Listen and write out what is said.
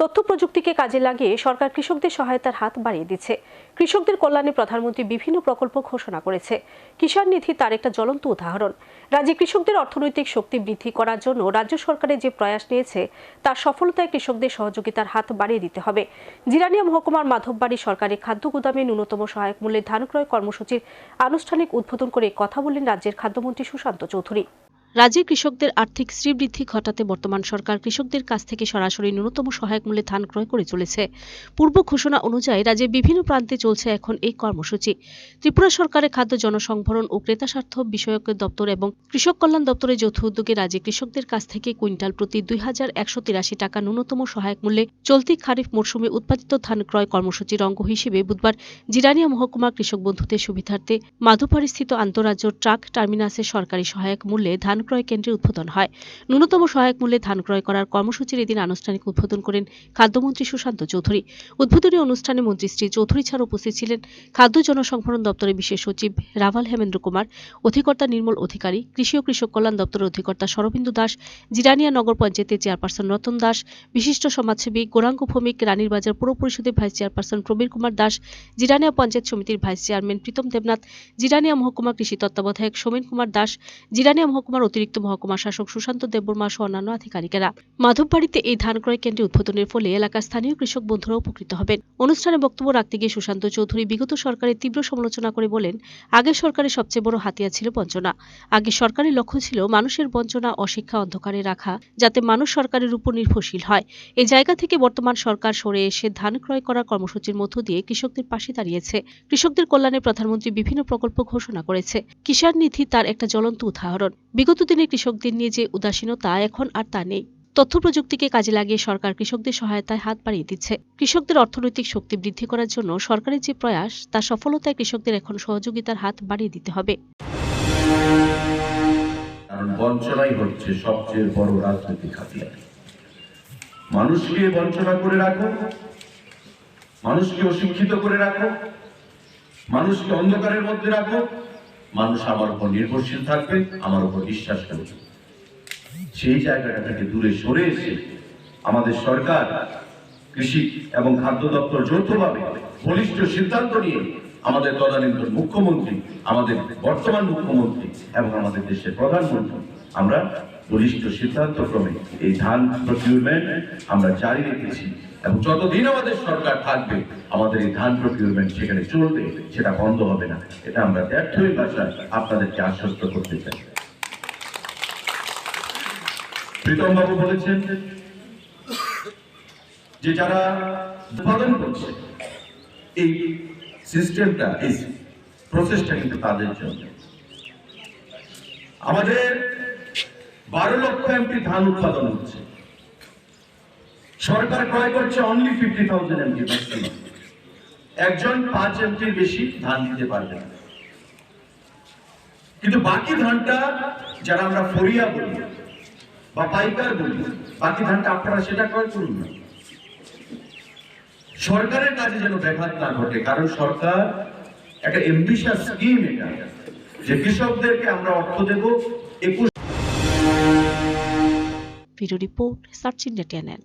তথ্য প্রযুক্তিকে কাজে লাগিয়ে সরকার কৃষকদের সহায়তার হাত বাড়িয়ে দিচ্ছে। কৃষকদের কল্যাণে প্রধানমন্ত্রী বিভিন্ন প্রকল্প ঘোষণা করেছে। কিষাণ নিধি তার একটা জ্বলন্ত উদাহরণ। রাজ্যে কৃষকদের অর্থনৈতিক শক্তি বৃদ্ধি করার জন্য রাজ্য সরকারের যে প্রয়াস নিয়েছে, তার সফলতায় কৃষকদের সহযোগিতার হাত বাড়িয়ে দিতে হবে। জিরানিয়া মহকুমার মাধববাড়ি সরকারি খাদ্য গুদামে ন্যূনতম সহায়ক মূল্যে ধান ক্রয় কর্মসূচির আনুষ্ঠানিক উদ্বোধন করে কথা বললেন রাজ্যের খাদ্যমন্ত্রী সুশান্ত চৌধুরী। রাজ্যের কৃষকদের আর্থিক শ্রীবৃদ্ধি ঘটাতে বর্তমান সরকার কৃষকদের কাছ থেকে সরাসরি ন্যূনতম সহায়ক মূল্যে ধান ক্রয় করে চলেছে। পূর্ব ঘোষণা অনুযায়ী রাজ্যের বিভিন্ন প্রান্তে চলছে এখন এই কর্মসূচি। ত্রিপুরা সরকারের খাদ্য জনসংভরণ ও ক্রেতা স্বার্থ বিষয়ক দপ্তর এবং কৃষক কল্যাণ দপ্তরের যৌথ উদ্যোগে রাজ্যে কৃষকদের কাছ থেকে কুইন্টাল প্রতি দুই হাজার একশো তিরাশি টাকা ন্যূনতম সহায়ক মূল্যে চলতি খারিফ মরশুমে উৎপাদিত ধান ক্রয় কর্মসূচির অঙ্গ হিসেবে বুধবার জিরানিয়া মহকুমা কৃষক বন্ধুদের সুবিধার্থে মাধুপাড়ি স্থিত আন্তঃরাজ্য ট্রাক টার্মিনাসে সরকারি সহায়ক মূল্যে ধান ক্রয় কেন্দ্রের উদ্বোধন হয়। ন্যূনতম সহায়ক মূল্যে ধান ক্রয় করার কর্মসূচির এদিন আনুষ্ঠানিক উদ্বোধন করেন খাদ্যমন্ত্রী সুশান্ত চৌধুরী। উদ্বোধনী অনুষ্ঠানে মন্ত্রী শ্রী চৌধুরী ছাড়া উপস্থিত ছিলেন খাদ্য জনসংভরণ দপ্তরের বিশেষ সচিব রাভাল হেমেন্দ্র কুমার, অধিকর্তা নির্মল অধিকারী, কৃষি ও কৃষক কল্যাণ দপ্তরের অধিকর্তা শরবিন্দু দাস, জিরানিয়া নগর পঞ্চায়েতের চেয়ারপারসন রতন দাস, বিশিষ্ট সমাজসেবী গোরাঙ্গ ভৌমিক, রানীর বাজার পৌর পরিষদের ভাইস চেয়ারপারসন প্রবীর কুমার দাস, জিরানিয়া পঞ্চায়েত সমিতির ভাইস চেয়ারম্যান প্রীতম দেবনাথ, জিরানিয়া মহকুমা কৃষি তত্ত্বাবধায়ক সোমেন কুমার দাস, জিরানিয়া মহকুমার অতিরিক্ত মহকুমা শাসক সুশান্ত দেববর্মা সহ অন্যান্য আধিকারিকেরা। মাধববাড়িতে এই ধান ক্রয় কেন্দ্রে উদ্বোধনের ফলে এলাকার স্থানীয় কৃষক বন্ধুরা উপকৃত হবেন। অনুষ্ঠানে বক্তব্য রাখতে গিয়ে সুশান্ত চৌধুরী বিগত সরকারের তীব্র সমালোচনা করে বলেন আগের সরকারের সবচেয়ে বড় হাতিয়ার ছিল বঞ্চনা। আগে সরকারের লক্ষ্য ছিল মানুষের বঞ্চনা অশিক্ষা অন্ধকারে রাখা, যাতে মানুষ সরকারের উপর নির্ভরশীল হয়। এই জায়গা থেকে বর্তমান সরকার সরে এসে ধান ক্রয় করার কর্মসূচির মধ্য দিয়ে কৃষকদের পাশে দাঁড়িয়েছে। কৃষকদের কল্যাণে প্রধানমন্ত্রী বিভিন্ন প্রকল্প ঘোষণা করেছে। কিষাণ নিধি তার একটা জ্বলন্ত উদাহরণ। বিগত দিনে কৃষকদের নিয়ে যে উদাসীনতা এখন আর তা নেই। তথ্য প্রযুক্তিকে কাজে লাগিয়ে সরকার কৃষকদের সহায়তায় হাত বাড়িয়ে দিচ্ছে। কৃষকদের অর্থনৈতিক শক্তি বৃদ্ধি করার জন্য সরকারের যে প্রয়াস, তার সফলতায় কৃষকদের এখন সহযোগিতার হাত বাড়িয়ে দিতে হবে। বঞ্চনাই হচ্ছে সবচেয়ে বড় রাজনৈতিক হাতিয়ার। মানুষকে বঞ্চনা করে রাখো, মানুষকে অশিক্ষিত করে রাখো, মানুষকে অন্ধকারের মধ্যে রাখো মানুষ আমার উপর নির্ভরশীল থাকবে, আমার উপর বিশ্বাস করবে। সেই জায়গাটা থেকে দূরে সরে এসে আমাদের সরকার, কৃষি এবং খাদ্য দপ্তর যৌথভাবে বলিষ্ঠ সিদ্ধান্ত নিয়ে আমাদের তদানীন্তন মুখ্যমন্ত্রী, আমাদের বর্তমান মুখ্যমন্ত্রী এবং আমাদের দেশের প্রধানমন্ত্রী, আমরা বলিষ্ঠ সিদ্ধান্ত ক্রমে এই ধান প্রকিউরমেন্ট আমরা জারি রেখেছি। এবং যতদিন আমাদের সরকার থাকবে, আমাদের এই ধান প্রকিউরমেন্ট সেখানে চলবে, সেটা বন্ধ হবে না। এটা আমরা ব্যর্থই ভাষায় আপনাদেরকে আশ্বস্ত করতে চাই। প্রীতম বাবু বলেছেন যে যারা উৎপাদন করছে, এই সিস্টেমটা এই প্রসেসটা কিন্তু তাদের জন্য। আমাদের বারো লক্ষ এমপি ধান উৎপাদন হচ্ছে। সরকার ক্রয় করছে অনলি ফিফটি থাউজেন্ড এমপি একজন পাঁচ এমপির বেশি ধান দিতে পারবে না। কিন্তু বাকি ধানটা যারা আমরা ফরিয়া বলি বা পাইকার বলি, বাকি ধানটা আপনারা সেটা ক্রয় করুন না। সরকারের কাজে যেন ব্যাঘাত না ঘটে, কারণ সরকার একটা এমবিশাস স্কিম এটা, যে কৃষকদেরকে আমরা অর্থ দেব একুশ video report search India channel